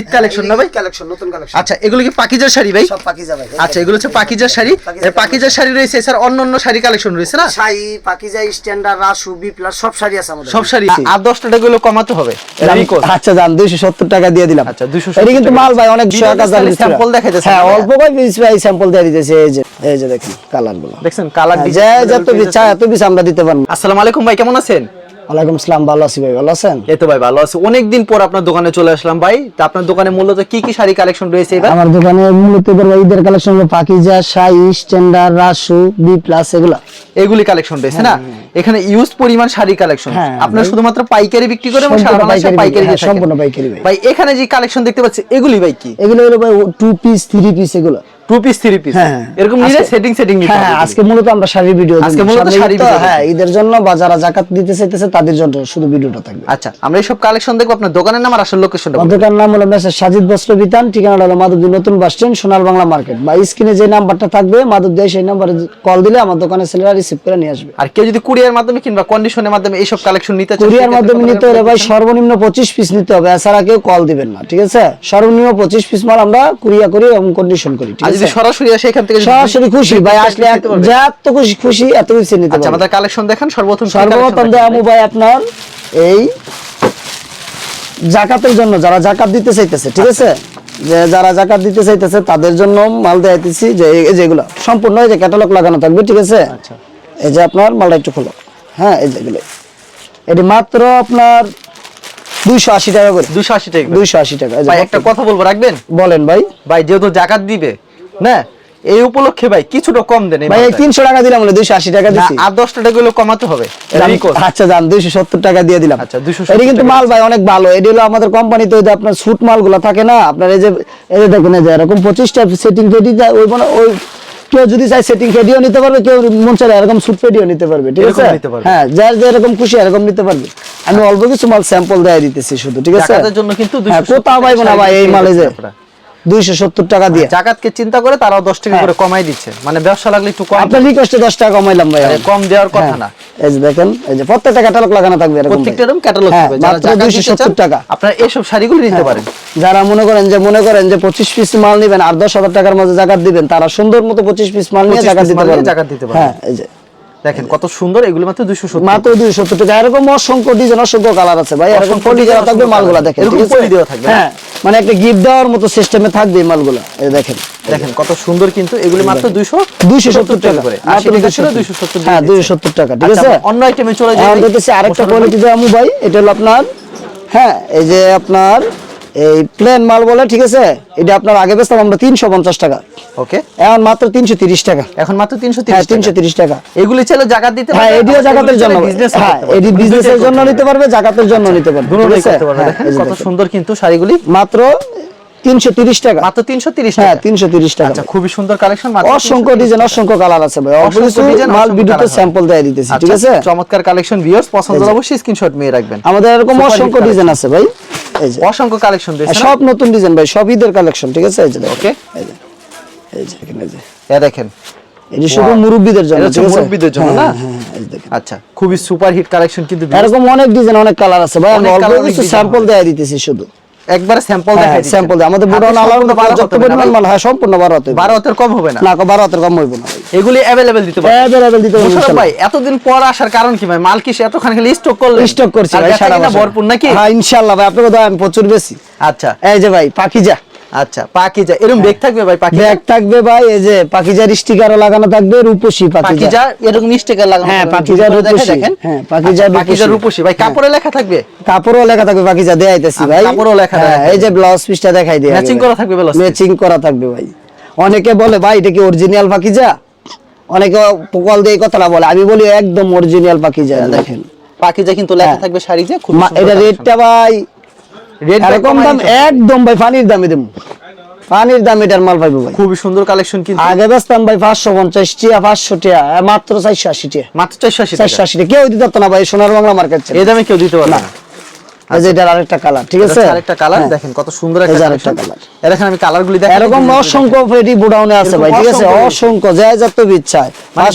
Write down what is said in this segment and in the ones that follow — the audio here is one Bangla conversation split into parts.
ঈদ কালেকশন না ভাই? কালেকশন নতুন কালেকশন আচ্ছা এগুলো কি পাকিজার শাড়ি ভাই? সব পাকিজা ভাই আচ্ছা এগুলো হচ্ছে পাকিজার শাড়ি। পাকিজা এর পাকিজার শাড়ি রয়েছে স্যার অন্য অন্য শাড়ি কালেকশন রয়েছে না? শাড়ি পাকিজা স্ট্যান্ডার্ড রাসু বি প্লাস সব শাড়ি আছে আমাদের সব শাড়ি আর দশ টাকা গুলো কমাতে হবে। আচ্ছা জান দুইশো সত্তর টাকা দিয়ে দিলাম। আচ্ছা, 270 এটা কিন্তু মাল ভাই অনেক টাকা দেখাইতেছে হ্যাঁ অল্প ভাই পিস ভাই স্যাম্পল দিয়ে দিতেছে। এই যে এই যে দেখেন কালারগুলো। দেখছেন কালার যে যত চাই এত পিস আমরা দিতে পারব। আসসালামু আলাইকুম ভাই কেমন আছেন? ওয়ালাইকুম আসসালাম ভালো আছি ভাই ভালো আছেন? এই তো ভাই ভালো আছে। অনেকদিন পর আপনার দোকানে চলে আসলাম ভাই। তা আপনার দোকানে মূলত কি কি শাড়ি কালেকশন রয়েছে এবার? আমার দোকানে মূলত এবার ভাই ঈদের কালেকশন হলো পাকিজা শাই স্ট্যান্ডার্ড রাসু বি প্লাস এগুলা। এগুলি কালেকশন রয়েছে না? এখানে ইউজ পরিমাণ শাড়ি কালেকশন হ্যাঁ, আপনার শুধুমাত্র পাইকারি বিক্রি করে এবং সারা বাংলাদেশে পাইকারি হ্যাঁ, দিয়ে সম্পূর্ণ পাইকারি ভাই। ভাই এখানে যে কালেকশন দেখতে পাচ্ছি এগুলি ভাই কি? এগুলো হলো ভাই টু পিস থ্রি পিস এগুলো। Two piece three piece. এরকম নিলে সেটিং সেটিং হ্যাঁ হ্যাঁ, আজকে মূলত আমরা শাড়ির ভিডিও আজকে মূলত শাড়ি হ্যাঁ ঈদের জন্য বা যারা জাকাত দিতে চাইতেছে তাদের জন্য শুধু ভিডিওটা থাকবে। আচ্ছা আমরা এইসব কালেকশন দেখব আপনার দোকানের নাম আর আসল লোকেশনটা দোকানের নাম হলো মেসেজ সাজিদ বস্ত্র বিতান হলো মাধবদী নতুন বাস স্ট্যান্ড সোনার বাংলা মার্কেট। বা স্ক্রিনে যে নাম্বারটা থাকবে মাধবদী সেই নাম্বারে কল দিলে আমার দোকানের ছেলেরা রিসিভ করে নিয়ে আসবে। আর কেউ যদি কুরিয়ার মাধ্যমে কিংবা কন্ডিশনের মাধ্যমে এইসব কালেকশন নিতে চায় কুরিয়ার মাধ্যমে নিতে হলে ভাই সর্বনিম্ন পঁচিশ পিস নিতে হবে। এছাড়া কেউ কল দিবেন না ঠিক আছে? সর্বনিম্ন পঁচিশ পিস মাল আমরা কুরিয়া করি এবং কন্ডিশন করি ঠিক আর যদি সরাসরি আসে এখান থেকে সরাসরি খুশি ভাই আসলে নিতে পারবে? যা এত খুশি খুশি এত কিছু নিতে আচ্ছা আমাদের কালেকশন দেখান সর্বপ্রথম সর্বপ্রথম collection ভাই? ভাই আপনার এই জাকাতের জন্য যারা জাকাত দিতে চাইতেছে ঠিক আছে? যে যারা জাকাত দিতে চাইতেছে তাদের জন্য মাল দেখাইতেছি যে এই যেগুলো সম্পূর্ণ এই যে ক্যাটালগ লাগানো থাকবে ঠিক আছে? আচ্ছা। এই যে আপনার মালটা একটু খোলো। হ্যাঁ এই যেগুলো এটি মাত্র আপনার দুইশো আশি টাকা করে। 280 টাকা দুইশো আশি টাকা এই যে ভাই একটা কথা বলব রাখবেন? বলেন ভাই। ভাই যেহেতু জাকাত দিবে না এই উপলক্ষে ভাই কিছুটা কম দেন ভাই এই মালটায়। তিনশো টাকা দিলাম বলে দুইশো আশি টাকা না, দিচ্ছি আর দশ টাকা গুলো কমাতে হবে। আচ্ছা দুইশো সত্তর টাকা দিয়ে দিলাম। আচ্ছা, 270 এটা কিন্তু মাল ভাই অনেক ভালো। এটি হলো আমাদের কোম্পানিতে ওই যে আপনার স্যুট মালগুলো থাকে না আপনার এই যে এই যে দেখুন এই যে এরকম পঁচিশটা সেটিং ফেডি ওই মানে ওই কেউ যদি চায় সেটিং ফেডিও নিতে পারবে কেউ মন চাইলে এরকম স্যুট ফেডিও নিতে পারবে ঠিক আছে? হ্যাঁ যার যেরকম খুশি এরকম নিতে পারবে। আমি অল্প কিছু মাল স্যাম্পল দেয় দিতেছি শুধু ঠিক আছে? জন্য কিন্তু হ্যাঁ 270 কোথাও পাইবো না ভাই এই মালে যে। দুইশো সত্তর টাকা দিয়ে। জাকাতকে চিন্তা করে তারাও দশ টাকা হ্যাঁ। করে কমাই দিচ্ছে। মানে ব্যবসা লাগলে একটু কম আপনার রিকোয়েস্টে দশ টাকা কমাইলাম ভাই কম দেওয়ার কথা হ্যাঁ, না। এই যে দেখেন এই যে প্রত্যেকটা ক্যাটালগ লাগানো থাকবে প্রত্যেকটা এরকম ক্যাটালগ হ্যাঁ, হবে যারা 270 টাকা। আপনারা এইসব শাড়িগুলো নিতে পারেন। যারা মনে করেন যে মনে করেন যে পঁচিশ পিস মাল নিবেন আর দশ হাজার টাকার মধ্যে জাকাত দিবেন তারা সুন্দর মতো পঁচিশ পিস মাল নিয়ে জাকাত দিতে পারবেন জাকাত দিতে। হ্যাঁ এই যে। দেখেন কত সুন্দর এগুলো মাত্র দুইশো মাত্র দুই সত্তর টাকা। এরকম অসংখ্য ডিজাইন অসংখ্য কালার আছে ভাই। এরকম অসংখ্য পলি দেওয়া থাকবে মালগুলা। দেখেন এরকম পলি দেওয়া থাকবে, হ্যাঁ। মানে একটা গিফট দেওয়ার মতো সিস্টেমে থাকবে এই মালগুলো। এই দেখেন দেখেন। কত সুন্দর কিন্তু এগুলি মাত্র দুইশো দুইশো সত্তর টাকা করে। মাত্র 270 দুইশো সত্তর হ্যাঁ দুইশো সত্তর টাকা ঠিক আচ্ছা আছে? অন্য আইটেমে চলে যাই ভাই। দেখতেছি আরেকটা কোয়ালিটি দেওয়া মোবাইল এটা হলো আপনার হ্যাঁ এই যে আপনার এই প্লেন মাল বলে ঠিক আছে? এটা আপনার আগে বেচতাম আমরা তিনশো পঞ্চাশ টাকা। ওকে। এখন মাত্র তিনশো তিরিশ টাকা। এখন মাত্র তিনশো হ্যাঁ তিরিশ তিনশো তিরিশ টাকা। এগুলি ছিল জাগাত দিতে হ্যাঁ এটিও জাকাতের জন্য। হ্যাঁ এটি দুটোই বিজনেসের জন্য নিতে পারবে জাকাতের জন্য নিতে পারবে হ্যাঁ, কত সুন্দর কিন্তু শাড়িগুলি। মাত্র তিনশো তিরিশ টাকা। মাত্র তিনশো তিরিশ হ্যাঁ তিনশো তিরিশ টাকা। আচ্ছা খুবই সুন্দর কালেকশন অসংখ্য ডিজাইন অসংখ্য কালার আছে ভাই। অসংখ্য কিছু মাল ভিডিওতে স্যাম্পল দিয়ে দিতেছি ঠিক আছে? আচ্ছা, চমৎকার কালেকশন ভিউয়ার্স পছন্দ এই অবশ্যই স্ক্রিনশট নিয়ে রাখবেন। আমাদের এরকম অসংখ্য ডিজাইন আছে ভাই। এই যে। অসংখ্য কালেকশন দিয়েছে সব নতুন ডিজাইন ভাই সব ঈদের কালেকশন ঠিক আছে? এই যে দেখেন। এই যে। এই যে এই যে। এ দেখেন। এই যে শুধু মুরব্বীদের জন্য মুরব্বিদের হ্যাঁ, না? হ্যাঁ, হ্যাঁ। আচ্ছা খুবই সুপার হিট কালেকশন কিন্তু এরকম অনেক ডিজাইন অনেক কালার আছে ভাই। আমি অল্প কিছু স্যাম্পল। দেয়া দিতেছি শুধু। একবারে স্যাম্পল দেখাই স্যাম্পল আমাদের বুড়ো আলাদা পর্যাপ্ত পরিমাণ মাল হয় সম্পূর্ণ বারো হাতে বারো হাতের কম হবে না? না বারো হাতের কম হইব না। এগুলি अवेलेबल দিতে পারবে अवेलेबल দিতে পারে ইনশাআল্লাহ। ভাই এতদিন পর আসার কারণ কি ভাই? মাল কি সে এতখানি খালি স্টক করলেন? স্টক করছে ভাই সারা বছর। ভরপুর নাকি? হ্যাঁ ইনশাআল্লাহ ভাই আপনাকে দয়া আমি প্রচুর বেশি আচ্ছা। এই যে ভাই পাখিজা। আচ্ছা পাকি যা এরকম ব্যাগ থাকবে ভাই পাকি ব্যাগ থাকবে ভাই এই যে পাখিজার স্টিকারও লাগানো থাকবে রূপসী পাকি পাখিজা যা এরকম স্টিকার লাগানো হ্যাঁ। পাকিজা রূপসী। দেখেন। হ্যাঁ, পাকিজা আচ্ছা, পাকিজা রূপসী। ভাই কাপড়ে লেখা থাকবে? কাপড়ও লেখা থাকবে দেয়াইতেছি আর ভাই। কাপড়ও লেখা হ্যাঁ, এই যে ব্লাউজ পিসটা দেখাই দিয়ে Matching করা থাকবে piece? ম্যাচিং করা থাকবে ভাই। অনেকে বলে ভাই এটা কি অরিজিনাল পাখিজা অনেকে কল দিয়ে কথাটা বলে। আমি বলি একদম অরিজিনাল পাখিজা দেখেন। পাকিজা কিন্তু লেখা হ্যাঁ। থাকবে শাড়িতে এটা রেটটা ভাই এরকম দাম একদম ভাই পানির দামে দেবো পানির দাম এটার মাল পাইবো ভাই। খুবই সুন্দর কালেকশন কিন্তু। আগে বেচতাম ভাই পাঁচশো পঞ্চাশ টিয়া পাঁচশো টিয়া মাত্র চারশো আশি টিয়া। মাত্র চারশো আশি চারশো আশি টিয়া। কেউ দিতে পারতো না ভাই সোনার বাংলা মার্কেট এই দামে কেউ দিতে পারবে না। এই যে এটার আরেকটা কালার ঠিক আছে? আরেকটা কালার হ্যাঁ। দেখেন কত সুন্দর একটা আরেকটা colour। এর আমি কালারগুলি দেখাই এরকম অসংখ্য ফ্রেডি বুডাউনে আছে ভাই ঠিক আছে? অসংখ্য। অসংখ্য যত ইচ্ছায় মানে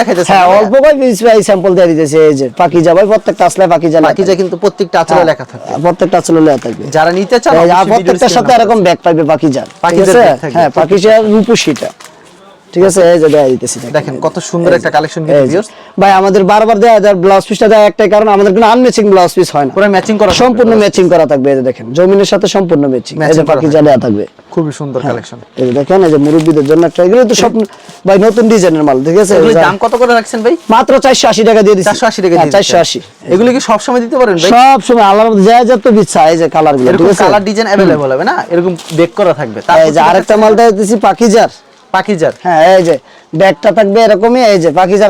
দেখাইতেছে হ্যাঁ অল্প ভাই ভাই স্যাম্পল দিয়ে দিতেছে এই যে পাখি যাবে প্রত্যেকটা আসলে বাকি যে কিন্তু প্রত্যেকটা আচলে লেখা থাকে। প্রত্যেকটা আসলে লেখা থাকবে যারা নিতে চান প্রত্যেকটার সাথে এরকম ব্যাগ আছে? bag থাকবে। হ্যাঁ যার রূপসীটা। ঠিক আছে এই যে দেয়া দিতেছি দেখেন কত সুন্দর একটা কালেকশন কিন্তু এই যে। ভিউয়ার্স ভাই আমাদের বারবার দেয়া যায় ব্লাউজ পিসটা দেয় একটাই কারণ আমাদের কোনো আনম্যাচিং ব্লাউজ পিস হয় না পুরো ম্যাচিং করা থাকবে। সম্পূর্ণ ম্যাচিং করা থাকবে এই যে দেখেন জমিনের সাথে সম্পূর্ণ ম্যাচিং এই যে Matching করা পাখি যা দেয়া থাকবে খুবই সুন্দর কালেকশন এই যে দেখেন এই যে মুরব্বীদের জন্য একটা এগুলো তো সব ভাই নতুন ডিজাইনের মাল ঠিক আছে এগুলির এই যে দাম কত করে রাখছেন ভাই মাত্র চারশো আশি টাকা দিয়ে দিচ্ছি 480 টাকা দিয়ে চারশো আশি এগুলি কি সব সময় দিতে পারেন ভাই সব সময় আল্লাহর মধ্যে যা যা তো বিচ্ছা এই যে কালার গুলো এরকম ঠিক আছে কালার ডিজাইন अवेलेबल হবে না এরকম বেক করা থাকবে এই যে আরেকটা মাল দেয় দিচ্ছি পাখিজার পাকিজার? হ্যাঁ এই যে ব্যাগটা থাকবে এরকমই এই যে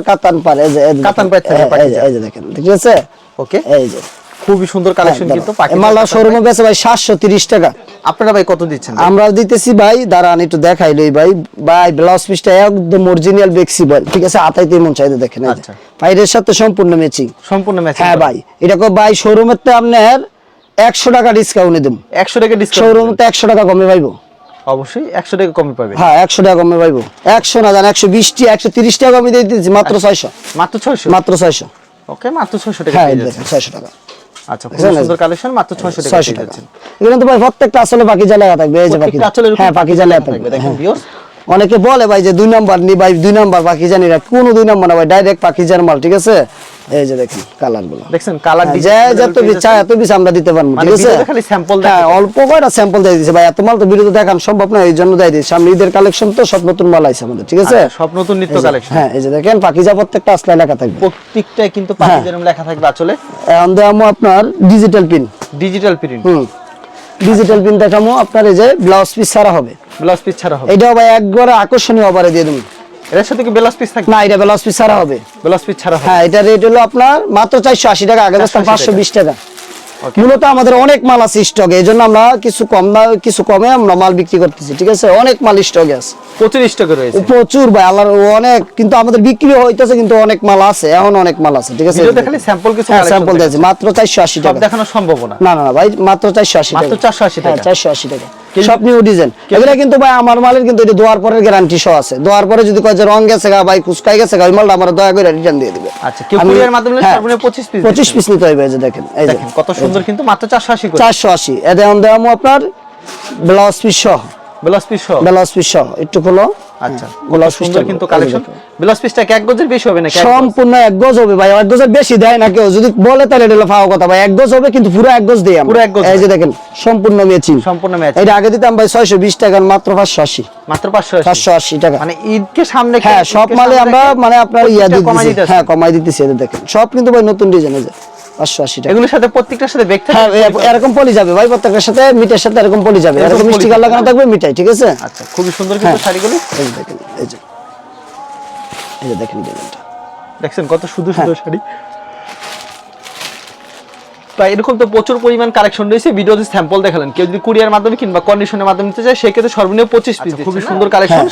কাতান পার এই যে কাতান। পাড় থাকবে এই- যে দেখেন ঠিক আছে? ওকে। এই যে। খুবই সুন্দর কালেকশন হ্যাঁ, কিন্তু শোরুমে বেচে ভাই সাতশো তিরিশ টাকা। আপনারা ভাই কত দিচ্ছেন আমরা দিতেছি ভাই দাঁড়ান একটু দেখাই লই ভাই। ভাই ব্লাউজ পিসটা একদম অরিজিনাল বেক্সিবল ঠিক আছে? আতাইতে মন চাইতে দেখেন আচ্ছা। বাইরের সাথে সম্পূর্ণ ম্যাচিং সম্পূর্ণ ম্যাচিং হ্যাঁ ভাই এটা কো ভাই শোরুমের তে আপনার একশো টাকা ডিসকাউন্টে দেবো। 100 টাকা ডিসকাউন্ট শোরুম তো একশো টাকা কমে পাইবো অবশ্যই 100 টাকা কমে পাবে। হ্যাঁ একশো টাকা কমে পাইবো। একশো না জান একশো বিশটি একশো তিরিশ টাকা কমে দিয়ে দিচ্ছি মাত্র ছয়শো। মাত্র 600 মাত্র ছয়শো। ওকে মাত্র 600 টাকা হ্যাঁ ছয়শো টাকা। আচ্ছা সুন্দর কালেকশন মাত্র 600 টাকা ছয়শো এখানে তো ভাই প্রত্যেকটা আসলে বাকি জ্বালা থাকবে এই যে পাখি আসলে হ্যাঁ বাকি জ্বালা থাকবে, দেখেন হ্যাঁ। অনেকে বলে ভাই যে দুই নাম্বার নি ভাই দুই নাম্বার পাখি জানি না। কোন দুই নাম্বার না ভাই ডাইরেক্ট পাখি জার মাল ঠিক আছে? এই যে দেখেন কালারগুলো দেখছেন কালার হ্যাঁ, ডিজাইন যে যত বিচ্ছা এত বিচ আমরা দিতে পারব মানে ঠিক আছে? খালি sample হ্যাঁ অল্প কয়টা স্যাম্পল দিয়ে দিছে ভাই এত মাল তো ভিডিওতে দেখান সম্ভব না এই জন্য দেয় দিই সামনে ঈদের কালেকশন তো সব নতুন মাল আছে আমাদের ঠিক আছে? সব নতুন নিত্য কালেকশন হ্যাঁ এই যে দেখেন পাখিজা প্রত্যেকটা আসলে লেখা থাকবে। প্রত্যেকটাই কিন্তু পাখি যেরকম লেখা থাকবে আসলে এখন দেখামো আপনার digital pin digital print hmm digital pin দেখামো আপনার এই যে ব্লাউজ পিস ছাড়া হবে। ব্লাউজ পিস ছাড়া হবে? এটাও ভাই একবারে আকর্ষণীয় অফারে দিয়ে দেবো। সাথে কি ব্লাউজ পিস থাকবে? না এটা ব্লাউজ পিস ছাড়া হবে। ব্লাউজ পিস ছাড়া হ্যাঁ এটা রেট হলো আপনার মাত্র চারশো আশি টাকা আগে বেচতাম 480 পাঁচশো বিশ টাকা। মূলত আমাদের অনেক মাল আছে স্টকে এই জন্য আমরা কিছু কম কিছু কমে আমরা মাল বিক্রি করতেছি ঠিক আছে? অনেক মাল স্টকে আছে। প্রচুর স্টকে রয়েছে। প্রচুর ভাই আল্লাহর অনেক কিন্তু আমাদের বিক্রি হইতেছে কিন্তু অনেক মাল আছে এখন অনেক মাল আছে ঠিক আছে? খালি স্যাম্পল কিছু হ্যাঁ স্যাম্পল দিয়েছি মাত্র চারশো আশি সব টাকা। দেখানো সম্ভব না। না না ভাই মাত্র চারশো আশি মাত্র টাকা। 480 হ্যাঁ টাকা। চারশো আশি টাকা। কিন্তু- সব নিউ ডিজাইন এগুলা কিন্তু ভাই আমার মালের কিন্তু এটা দোয়ার পরের গ্যারান্টি সহ আছে। দোয়ার পরে যদি কয় যে রং গেছে গা ভাই কুচকাই গেছে গা ওই মালটা আমরা দয়া করে রিটার্ন দিয়ে দিবে। আচ্ছা কেউ কুরিয়ার মাধ্যমে হ্যাঁ, সর্বনিম্ন 25 পিস পঁচিশ পিস নিতে হবে এই যে দেখেন এই দেখেন কত সুন্দর কিন্তু মাত্র 480 করে। চারশো আশি। এতে আমি আপনার ব্লাউজ পিস সহ। ব্লাউজ পিস সহ। ব্লাউজ পিস সহ একটু খোলো। আচ্ছা কত সুন্দর কিন্তু কালেকশন ব্লাউজ পিসটা এক গজের বেশি হবে নাকি সম্পূর্ণ এক গজ হবে ভাই এক গজের বেশি দেয় না কেউ। যদি বলে তাহলে এটা হলো কথা ভাই এক গজ হবে কিন্তু পুরো এক গজ দিই আমরা। পুরো এক গজ এই যে দেখেন সম্পূর্ণ ম্যাচিং। সম্পূর্ণ ম্যাচ। এটা আগে দিতাম ভাই ছয়শো বিশ টাকা মাত্র পাঁচশো আশি। মাত্র 580 টাকা। মানে ঈদকে সামনে হ্যাঁ সব মালে আমরা মানে আপনার ইয়া কমাই দিতেছি। হ্যাঁ কমাই দিতেছি এটা দেখেন। সব কিন্তু ভাই নতুন ডিজাইন টাকা। এগুলোর সাথে প্রত্যেকটার সাথে ব্যাগ হ্যাঁ এরকম পলি যাবে ভাই প্রত্যেকটার সাথে মিটের সাথে এরকম পলি যাবে। এরকম এরকম পলি লাগানো থাকবে মিটাই ঠিক আছে? আচ্ছা খুবই সুন্দর কিন্তু হ্যাঁ। শাড়িগুলো। এই দেখেন এই যে। এই যে দেখেন ডিজাইনটা। দেখছেন কত সুন্দর হ্যাঁ। সুন্দর শাড়ি? তো এরকম তো প্রচুর পরিমাণ কালেকশন রয়েছে। ভিডিওতে স্যাম্পল দেখালেন। কেউ যদি কুরিয়ার মাধ্যমে কিংবা কন্ডিশনের মাধ্যমে নিতে চায় সেক্ষেত্রে সর্বনিম্ন পঁচিশ পিস খুবই সুন্দর কালেকশন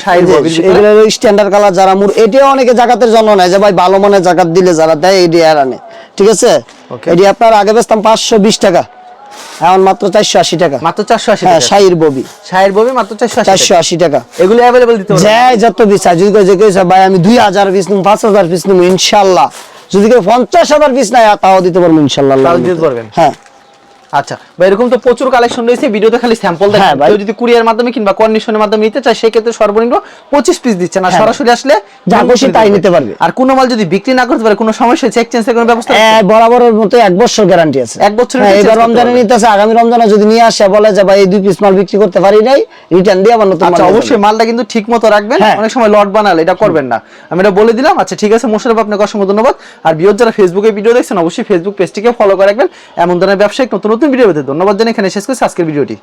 এগুলো স্ট্যান্ডার্ড কালার যারা মুর এটাও অনেকে জাকাতের জন্য নেয় যে ভাই ভালো মানের জাকাত দিলে যারা দেয় এটি আর আনে ঠিক আছে. এটি আপনার আগে বেচতাম পাঁচশো বিশ টাকা। এখন মাত্র চারশো আশি টাকা। মাত্র চারশো আশি হ্যাঁ শাহির ববি। শাহির ববি মাত্র চারশো চারশো আশি টাকা। এগুলো অ্যাভেলেবল দিতে যাই যত পিস চাই যদি যে কেউ ভাই আমি দুই হাজার পিস নিম পাঁচ হাজার পিস নিম ইনশাল্লাহ। যদি কেউ পঞ্চাশ হাজার পিস নেয় তাও দিতে পারব ইনশাল্লাহ তাও দিতে পারবেন। হ্যাঁ। আচ্ছা বা এরকম তো প্রচুর কালেকশন রয়েছে ভিডিওতে খালি স্যাম্পল হ্যাঁ, দেখেন ভাই। যদি কুরিয়ার মাধ্যমে কিংবা কন্ডিশনের মাধ্যমে নিতে চায় সেক্ষেত্রে সর্বনিম্ন পঁচিশ পিস দিচ্ছে না হ্যাঁ। সরাসরি আসলে যা খুশি তাই নিতে পারবে। আর কোনো মাল যদি বিক্রি না করতে পারে কোনো সমস্যা চেক চেঞ্জের কোনো ব্যবস্থা আছে? বরাবরের মতো এক বছর গ্যারান্টি আছে এক বছরের হ্যাঁ, এবার রমজানে পারবে। নিতেছে আগামী রমজানে যদি নিয়ে আসে বলে যে ভাই এই দুই পিস মাল বিক্রি করতে পারি নাই রিটার্ন দিয়ে আবার নতুন মাল আচ্ছা অবশ্যই মালটা কিন্তু ঠিক মতো রাখবেন হ্যাঁ। অনেক সময় লট বানালে এটা করবেন না আমি এটা বলে দিলাম আচ্ছা ঠিক আছে মোশারফ আপনাকে অসংখ্য ধন্যবাদ আর বিয়োগ যারা ফেসবুকে ভিডিও দেখছেন অবশ্যই ফেসবুক পেজটিকে ফলো করে রাখবেন এমন ধরনের ব্যবসায়িক নতুন নতুন ভিডিও পেতে ধন্যবাদ জানিয়ে এখানে শেষ করছি আজকের ভিডিওটি